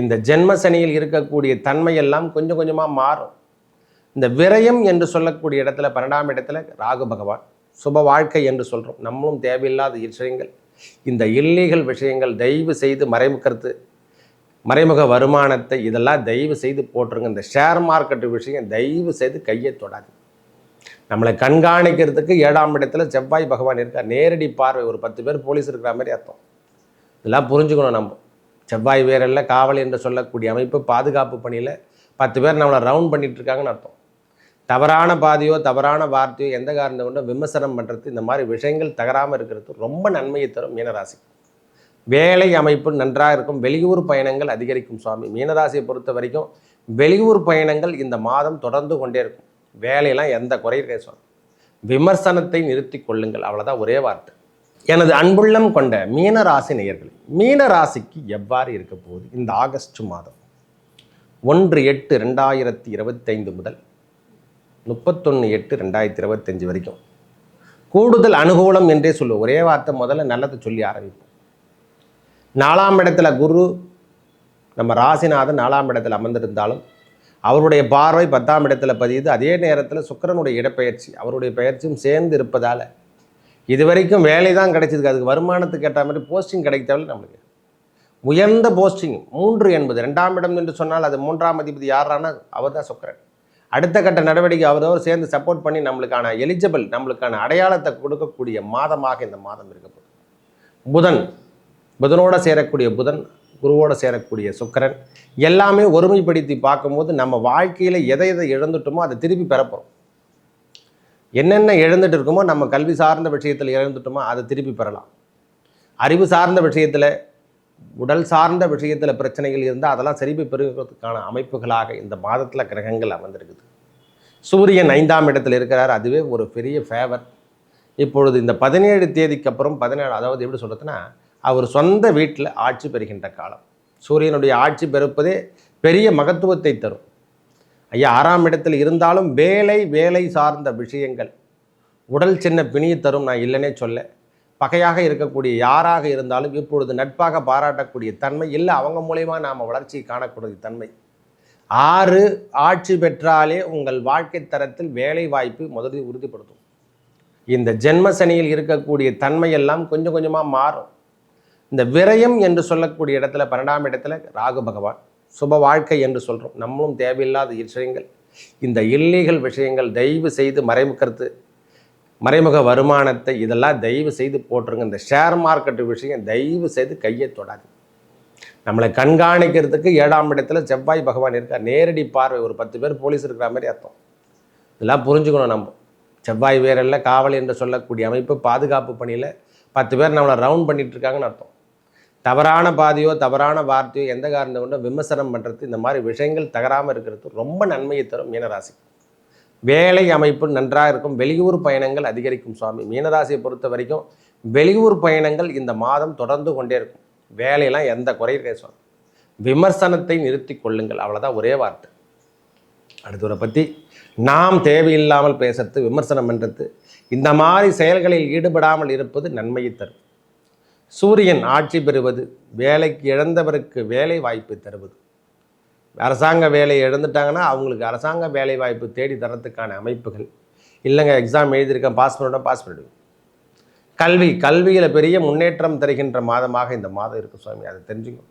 இந்த ஜென்ம சனியில் இருக்கக்கூடிய தன்மையெல்லாம் கொஞ்சம் கொஞ்சமாக மாறும். இந்த விரயம் என்று சொல்லக்கூடிய இடத்துல பன்னெண்டாம் இடத்துல ராகு பகவான் சுப வாழ்க்கை என்று சொல்கிறோம் நம்மளும் தேவையில்லாத விஷயங்கள் இந்த இல்லீகல் விஷயங்கள் தயவு செய்து மறைமுகத்து மறைமுக வருமானத்தை இதெல்லாம் தயவு செய்து போட்டுருங்க. இந்த ஷேர் மார்க்கெட்டு விஷயம் தயவு செய்து கையை தொடாது நம்மளை கண்காணிக்கிறதுக்கு ஏழாம் இடத்துல செவ்வாய் பகவான் இருக்கார். நேரடி பார்வை ஒரு பத்து பேர் போலீஸ் இருக்கிற மாதிரி அர்த்தம். இதெல்லாம் புரிஞ்சுக்கணும் நம்ம. செவ்வாய் வேரல்ல காவல் என்று சொல்லக்கூடிய அமைப்பு பாதுகாப்பு பணியில் பத்து பேர் நம்மளை ரவுண்ட் பண்ணிட்டு இருக்காங்கன்னு அர்த்தம். தவறான பாதையோ தவறான வார்த்தையோ எந்த காரணம் கொண்டும் விமர்சனம் பண்ணுறது இந்த மாதிரி விஷயங்கள் தகராமல் இருக்கிறது ரொம்ப நன்மையை தரும் மீனராசி வேலை அமைப்பு நன்றாக இருக்கும் வெளியூர் பயணங்கள் அதிகரிக்கும் சுவாமி. மீனராசியை பொறுத்த வரைக்கும் வெளியூர் பயணங்கள் இந்த மாதம் தொடர்ந்து கொண்டே இருக்கும். வேலையெல்லாம் எந்த குறையும் சுவாமி. விமர்சனத்தை நிறுத்தி கொள்ளுங்கள். அவ்வளோதான் ஒரே வார்த்தை. எனது அன்புள்ளம் கொண்ட மீனராசி நேயர்களே மீனராசிக்கு எவ்வாறு இருக்க போகுது? இந்த ஆகஸ்ட் மாதம் ஒன்று எட்டு ரெண்டாயிரத்தி இருபத்தைந்து முதல் முப்பத்தொன்று எட்டு ரெண்டாயிரத்தி இருபத்தஞ்சு வரைக்கும் கூடுதல் அனுகூலம் என்றே சொல்லுவோம். ஒரே வார்த்தை முதல்ல நல்லதை சொல்லி ஆரம்பிப்போம். நாலாம் இடத்துல குரு நம்ம ராசிநாதன் நாலாம் இடத்துல அமர்ந்திருந்தாலும் அவருடைய பார்வை பத்தாம் இடத்துல பதியுது. அதே நேரத்தில் சுக்கிரனுடைய இடப்பெயர்ச்சி அவருடைய பயிற்சியும் சேர்ந்து இருப்பதால் இது வரைக்கும் வேலை தான் கிடைச்சதுக்கு அதுக்கு வருமானத்துக்கு ஏற்ற மாதிரி போஸ்டிங் கிடைக்கவில்லை நம்மளுக்கு. உயர்ந்த போஸ்டிங் மூன்று என்பது ரெண்டாம் இடம் என்று சொன்னால் அது மூன்றாம் அதிபதி யாரானா அவர் தான் சொக்கரன். அடுத்த கட்ட நடவடிக்கை அவரவர் சேர்ந்து சப்போர்ட் பண்ணி நம்மளுக்கான எலிஜிபிள் நம்மளுக்கான அடையாளத்தை கொடுக்கக்கூடிய மாதமாக இந்த மாதம் இருக்க போகுது. புதன் புதனோட சேரக்கூடிய புதன் குருவோட சேரக்கூடிய சுக்கரன் எல்லாமே ஒருமைப்படுத்தி பார்க்கும்போது நம்ம வாழ்க்கையில் எதை எதை இழந்துட்டோமோ அதை திருப்பி பெறப்போகிறோம் என்னென்ன இழந்துட்டு இருக்கோமோ நம்ம கல்வி சார்ந்த விஷயத்தில் இழந்துட்டோமோ அதை திருப்பி பெறலாம். அறிவு சார்ந்த விஷயத்தில் உடல் சார்ந்த விஷயத்தில் பிரச்சனைகள் இருந்தால் அதெல்லாம் சரிப்பு பெறுவதற்கான அமைப்புகளாக இந்த மாதத்தில் கிரகங்கள் அமர்ந்திருக்குது. சூரியன் ஐந்தாம் இடத்தில் இருக்கிறார் அதுவே ஒரு பெரிய ஃபேவர் இப்பொழுது இந்த பதினேழு தேதிக்கு அப்புறம் பதினேழு அதாவது எப்படி சொல்கிறதுனா அவர் சொந்த வீட்டில் ஆட்சி பெறுகின்ற காலம். சூரியனுடைய ஆட்சி பெறுப்பதே பெரிய மகத்துவத்தை தரும். ஐயா ஆறாம் இடத்தில் இருந்தாலும் வேலை வேலை சார்ந்த விஷயங்கள். உடல் சின்ன பிணியை தரும் நான் இல்லைனே சொல்ல. பகையாக இருக்கக்கூடிய யாராக இருந்தாலும் இப்பொழுது நட்பாக பாராட்டக்கூடிய தன்மை இல்லை. அவங்க மூலயமா நாம் வளர்ச்சி காணக்கூடிய தன்மை. ஆறு ஆட்சி பெற்றாலே உங்கள் வாழ்க்கை தரத்தில் வேலை வாய்ப்பு முதலில் உறுதிப்படுத்தும். இந்த ஜென்ம சனியில் இருக்கக்கூடிய தன்மையெல்லாம் கொஞ்சம் கொஞ்சமாக மாறும். இந்த விரயம் என்று சொல்லக்கூடிய இடத்துல பன்னெண்டாம் இடத்துல ராகு பகவான் சுப வாழ்க்கை என்று சொல்கிறோம் நம்மளும் தேவையில்லாத விஷயங்கள். இந்த இல்லீகல் விஷயங்கள் தயவு செய்து மறைமுகத்து மறைமுக வருமானத்தை இதெல்லாம் தயவு செய்து போட்டுருங்க. இந்த ஷேர் மார்க்கெட்டு விஷயம் தயவு செய்து கையை தொடாது. நம்மளை கண்காணிக்கிறதுக்கு ஏழாம் இடத்துல செவ்வாய் பகவான் இருக்கார். நேரடி பார்வை ஒரு பத்து பேர் போலீஸ் இருக்கிற மாதிரி அர்த்தம். இதெல்லாம் புரிஞ்சுக்கணும் நம்ம. செவ்வாய் வேரில் காவல் என்று சொல்லக்கூடிய அமைப்பு பாதுகாப்பு பணியில் பத்து பேர் நம்மளை ரவுண்ட் பண்ணிகிட்ருக்காங்கன்னு அர்த்தம். தவறான பாதையோ தவறான வார்த்தையோ எந்த காரணம் கொண்டோ விமர்சனம் பண்ணுறது இந்த மாதிரி விஷயங்கள் தகராமல் இருக்கிறது ரொம்ப நன்மையை தரும் மீனராசி. வேலை அமைப்பு நன்றாக இருக்கும். வெளியூர் பயணங்கள் அதிகரிக்கும் சுவாமி. மீனராசியை பொறுத்த வரைக்கும் வெளியூர் பயணங்கள் இந்த மாதம் தொடர்ந்து கொண்டே இருக்கும். வேலையெல்லாம் எந்த குறையும் கிடையாது சுவாமி. விமர்சனத்தை நிறுத்தி கொள்ளுங்கள். அவ்வளோதான் ஒரே வார்த்தை. அடுத்தவரை பற்றி நாம் தேவையில்லாமல் பேசுறது விமர்சனம் பண்ணுறது இந்த மாதிரி செயல்களில் ஈடுபடாமல் இருப்பது நன்மையை தரும். சூரியன் ஆட்சி பெறுவது வேலைக்கு இழந்தவருக்கு வேலை வாய்ப்பு தருவது. அரசாங்க வேலையை இழந்துட்டாங்கன்னா அவங்களுக்கு அரசாங்க வேலை வாய்ப்பு தேடி தரத்துக்கான அமைப்புகள். இல்லைங்க எக்ஸாம் எழுதியிருக்கேன் பாஸ் பண்ணிவிட்டோம் பாஸ் பண்ணிவிடுவேன் கல்வி கல்வியில் பெரிய முன்னேற்றம் தருகின்ற மாதமாக இந்த மாதம் இருக்குது சுவாமி அதை தெரிஞ்சுக்கணும்.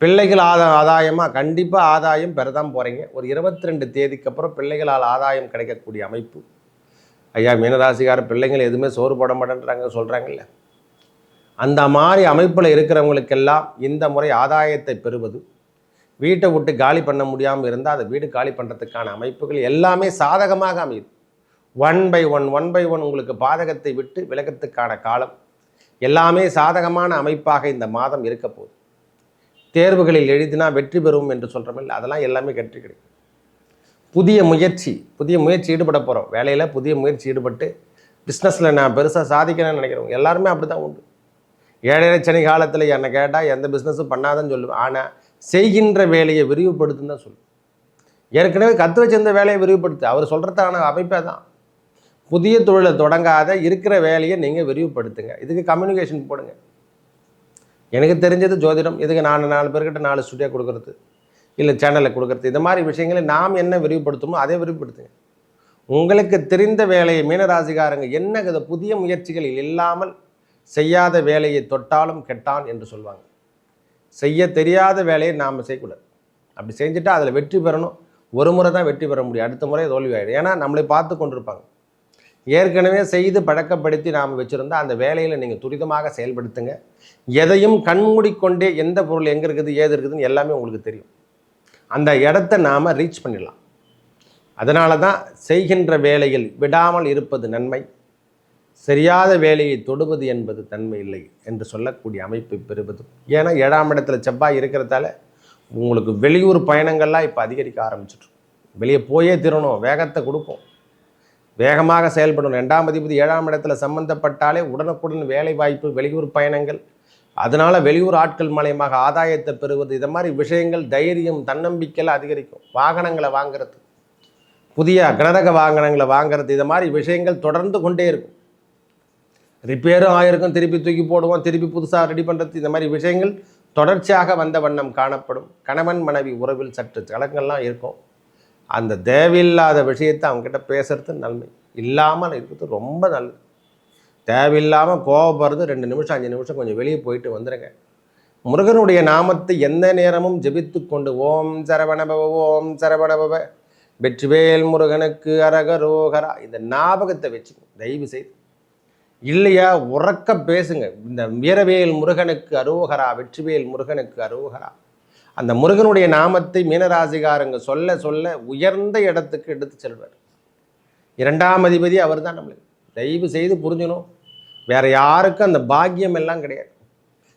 பிள்ளைகள் ஆதா ஆதாயமாக கண்டிப்பாக ஆதாயம் பெறதான் போகிறீங்க ஒரு இருபத்தி ரெண்டு தேதிக்கு அப்புறம் பிள்ளைகளால் ஆதாயம் கிடைக்கக்கூடிய அமைப்பு. ஐயா மீனராசிக்கார பிள்ளைங்கள் எதுவுமே சோறு போட மாட்டேன்றாங்க சொல்கிறாங்கல்ல அந்த மாதிரி அமைப்பில் இருக்கிறவங்களுக்கெல்லாம் இந்த முறை ஆதாயத்தை பெறுவது வீட்டை விட்டு காலி பண்ண முடியாமல் இருந்தால் அதை வீடு காலி பண்ணுறதுக்கான அமைப்புகள் எல்லாமே சாதகமாக அமையுது. One by one one by one உங்களுக்கு பாதகத்தை விட்டு விலகத்துக்கான காலம் எல்லாமே சாதகமான அமைப்பாக இந்த மாதம் இருக்க போகுது. தேர்வுகளில் எழுதினா வெற்றி பெறும் என்று சொல்கிறோமில்ல அதெல்லாம் எல்லாமே கற்று கிடைக்கும் புதிய முயற்சி புதிய முயற்சி ஈடுபட போகிறோம் வேலையில் புதிய முயற்சி ஈடுபட்டு பிஸ்னஸில் நான் பெருசாக சாதிக்கணும்னு நினைக்கிறவங்க எல்லாருமே அப்படி தான் உண்டு. ஏழரை சனி காலத்தில் என்னை கேட்டால் எந்த பிஸ்னஸும் பண்ணாதன்னு சொல்லுவேன் ஆனால் செய்கின்ற வேலையை விரிவுபடுத்துன்னு தான் சொல்லுவேன் ஏற்கனவே கற்று வச்சிருந்த வேலையை விரிவுபடுத்து. அவர் சொல்கிறதான அமைப்பே தான் புதிய தொழிலை தொடங்காத இருக்கிற வேலையை நீங்கள் விரிவுபடுத்துங்க. இதுக்கு கம்யூனிகேஷன் போடுங்க. எனக்கு தெரிஞ்சது ஜோதிடம். இதுக்கு நாலு நாலு பேர்கிட்ட நாலு ஸ்டுடியோ கொடுக்குறது. இல்லை சேனலில் கொடுக்குறது. இந்த மாதிரி விஷயங்களை நாம் என்ன விரிவுபடுத்துமோ அதை விரிவுபடுத்துங்க. உங்களுக்கு தெரிந்த வேலையை மீனராசிகாரங்க என்ன இது புதிய முயற்சிகளில் இல்லாமல் செய்யாத வேலையை தொட்டாலும் கெட்டான் என்று சொல்லுவாங்க செய்ய தெரியாத வேலையை நாம் செய்யக்கூடாது. அப்படி செஞ்சுட்டா அதில் வெற்றி பெறணும். ஒரு முறை தான் வெற்றி பெற முடியும். அடுத்த முறை தோல்வி ஆகிடும் ஏன்னா நம்மளை பார்த்து கொண்டிருப்பாங்க. ஏற்கனவே செய்து பழக்கப்படுத்தி நாம் வச்சுருந்தா அந்த வேலையில் நீங்கள் துரிதமாக செயல்படுத்துங்க. எதையும் கண்மூடிக்கொண்டே எந்த பொருள் எங்கே இருக்குது ஏது இருக்குதுன்னு எல்லாமே உங்களுக்கு தெரியும். அந்த இடத்த நாம் ரீச் பண்ணிடலாம். அதனால தான் செய்கின்ற வேலையில் விடாமல் இருப்பது நன்மை. சரியாத வேலையை தொடுவது என்பது தன்மை இல்லை என்று சொல்லக்கூடிய அமைப்பை பெறுவது ஏன்னா ஏழாம் இடத்துல செவ்வாய் இருக்கிறதால உங்களுக்கு வெளியூர் பயணங்கள்லாம் இப்போ அதிகரிக்க ஆரம்பிச்சிட்ரும் வெளியே போயே திருணும் வேகத்தை கொடுக்கும். வேகமாக செயல்படணும். ரெண்டாம் அதிபதி ஏழாம் இடத்துல சம்பந்தப்பட்டாலே உடனுக்குடன் வேலை வாய்ப்பு வெளியூர் பயணங்கள் அதனால் வெளியூர் ஆட்கள் மூலயமாக ஆதாயத்தை பெறுவது இதை மாதிரி விஷயங்கள் தைரியம் தன்னம்பிக்கையில் அதிகரிக்கும். வாகனங்களை வாங்குறது புதிய கனரக வாகனங்களை வாங்குறது இதை மாதிரி விஷயங்கள் தொடர்ந்து கொண்டே இருக்கும். ரிப்பேரும் ஆயிருக்கும் திருப்பி தூக்கி போடுவோம் திருப்பி புதுசாக ரெடி பண்ணுறது இந்த மாதிரி விஷயங்கள் தொடர்ச்சியாக வந்த வண்ணம் காணப்படும். கணவன் மனைவி உறவில் சற்று கலங்கள்லாம் இருக்கும். அந்த தேவையில்லாத விஷயத்தை அவங்ககிட்ட பேசுறது நன்மை. இல்லாமல் இருக்கிறது ரொம்ப நல்லது. தேவையில்லாமல் கோவப்படுறது ரெண்டு நிமிஷம் அஞ்சு நிமிஷம் கொஞ்சம் வெளியே போயிட்டு வந்துடுங்க முருகனுடைய நாமத்தை எந்த நேரமும் ஜெபித்து கொண்டு ஓம் சரவணபவ ஓம் சரவணபவ. வெற்றிவேல் முருகனுக்கு அரகரோகரா. இந்த ஞாபகத்தை வச்சு தயவு செய்து. இல்லையா? உறக்க பேசுங்க. இந்த வீரவேல் முருகனுக்கு அரோகரா வெற்றிவேல் முருகனுக்கு அரோகரா. அந்த முருகனுடைய நாமத்தை மீனராசிகாரங்க சொல்ல சொல்ல உயர்ந்த இடத்துக்கு எடுத்து செல்வார். இரண்டாம் அதிபதி அவர் தான் நம்மளுக்கு தயவு செய்து புரிஞ்சுக்கணும். வேற யாருக்கும் அந்த பாக்கியம் எல்லாம் கிடையாது.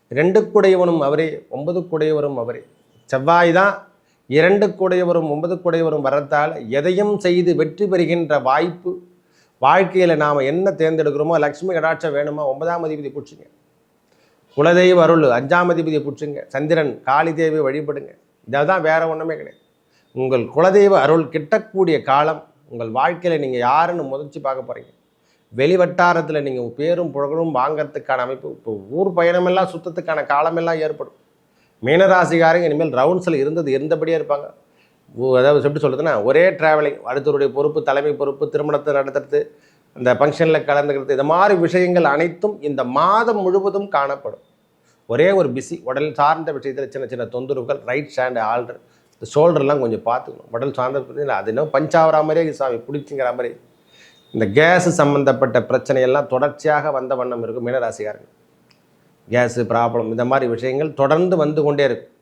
ரெண்டு குடையவனும் அவரே ஒன்பது குடையவரும் அவரே. செவ்வாய் தான் இரண்டு குடையவரும் ஒன்பது குடையவரும் வரத்தால் எதையும் செய்து வெற்றி பெறுகின்ற வாய்ப்பு வாழ்க்கையில் நாம் என்ன தேர்ந்தெடுக்கிறோமோ லக்ஷ்மி கடாட்சம் வேணுமா? ஒன்பதாம் அதிபதி பிடிச்சிங்க குலதெய்வ அருள் அஞ்சாம் அதிபதி பிடிச்சிங்க சந்திரன் காளி தேவி வழிபடுங்க. இதான் வேற ஒன்றுமே கிடையாது. உங்கள் குலதெய்வ அருள் கிட்டக்கூடிய காலம் உங்கள் வாழ்க்கையில் நீங்கள் யாருன்னு முதல்ச்சி பார்க்க போகிறீங்க வெளி வட்டாரத்தில் நீங்கள் பேரும் புகழும் வாங்கிறதுக்கான அமைப்பு இப்போ ஊர் பயணமெல்லாம் சுத்தத்துக்கான காலமெல்லாம் ஏற்படும். மீனராசிகாரங்க இனிமேல் ரவுண்ட்ஸில் இருந்தது இருந்தபடியே இருப்பாங்க. அதாவது எப்படி சொல்கிறதுன்னா ஒரே ட்ராவலிங் அடுத்தவருடைய பொறுப்பு தலைமை பொறுப்பு திருமணத்தை நடத்துறது அந்த ஃபங்க்ஷனில் கலந்துக்கிறது இது மாதிரி விஷயங்கள் அனைத்தும் இந்த மாதம் முழுவதும் காணப்படும். ஒரே ஒரு பிஸி உடல் சார்ந்த விஷயத்தில் சின்ன சின்ன தொந்தரவுகள் ரைட் ஹேண்டு ஆல்டர் இந்த ஷோல்டர்லாம் கொஞ்சம் பார்த்துக்கணும். உடல் சார்ந்த பிரச்சனை அது என்ன பஞ்சாவரா மாதிரியே சாமி பிடிச்சிங்கிற மாதிரி. இந்த கேஸு சம்மந்தப்பட்ட பிரச்சனையெல்லாம் தொடர்ச்சியாக வந்த வண்ணம் இருக்கும் மீனராசிக்காரங்க கேஸு ப்ராப்ளம் இந்த மாதிரி விஷயங்கள் தொடர்ந்து வந்து கொண்டே இருக்கும்.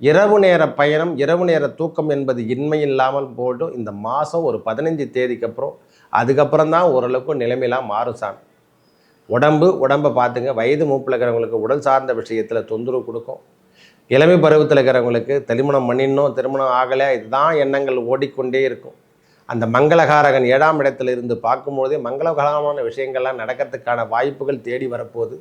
இரவு நேர பயணம் இரவு நேர தூக்கம் என்பது இன்மை இல்லாமல் போட்டும் இந்த மாதம் ஒரு பதினஞ்சு தேதிக்கு அப்புறம் அதுக்கப்புறம் தான் ஓரளவுக்கு நிலைமையெல்லாம் மாறும் சாமி. உடம்பு உடம்பை பார்த்துங்க. வயது மூப்பில் இருக்கிறவங்களுக்கு உடல் சார்ந்த விஷயத்தில் தொந்தரவு கொடுக்கும். இளமை பருவத்தில் இருக்கிறவங்களுக்கு திருமணம் பண்ணிடணும் திருமணம் ஆகலை இதுதான் எண்ணங்கள் ஓடிக்கொண்டே இருக்கும். அந்த மங்களகாரகன் ஏழாம் இடத்துல இருந்து பார்க்கும்போதே மங்களகரமான விஷயங்கள்லாம் நடக்கிறதுக்கான வாய்ப்புகள் தேடி வரப்போகுது.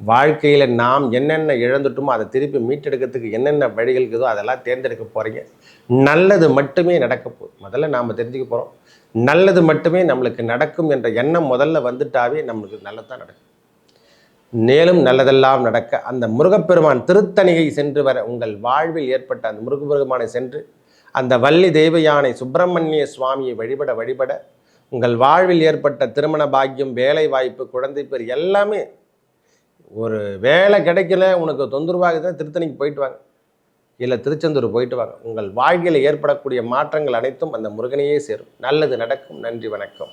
வாழ்க்கையில் நாம் என்னென்ன இழந்துட்டோமோ அதை திருப்பி மீட்டெடுக்கிறதுக்கு என்னென்ன வழிகள் இருக்குதோ அதெல்லாம் தேர்ந்தெடுக்க போகிறீங்க நல்லது மட்டுமே நடக்க போகுது. முதல்ல நாம் தெரிஞ்சுக்க போகிறோம் நல்லது மட்டுமே நம்மளுக்கு நடக்கும் என்ற எண்ணம் முதல்ல வந்துட்டாவே நம்மளுக்கு நல்லதான் நடக்கும். மேலும் நல்லதெல்லாம் நடக்க அந்த முருகப்பெருமான் திருத்தணிகை சென்று வர உங்கள் வாழ்வில் ஏற்பட்ட அந்த முருகப்பெருமானை சென்று அந்த வள்ளி தெய்வ யானை சுப்பிரமணிய சுவாமியை வழிபட வழிபட உங்கள் வாழ்வில் ஏற்பட்ட திருமண பாக்கியம் வேலை வாய்ப்பு குழந்தை பேர் எல்லாமே ஒரு வேலை கிடைக்கல உனக்கு தொந்தரவாகுதுன்னா திருத்தணிக்கு போயிட்டு வாங்க இல்லை திருச்செந்தூர் போயிட்டு வாங்க உங்கள் வாழ்க்கையில் ஏற்படக்கூடிய மாற்றங்கள் அனைத்தும் அந்த முருகனையே சேரும். நல்லது நடக்கும். நன்றி வணக்கம்.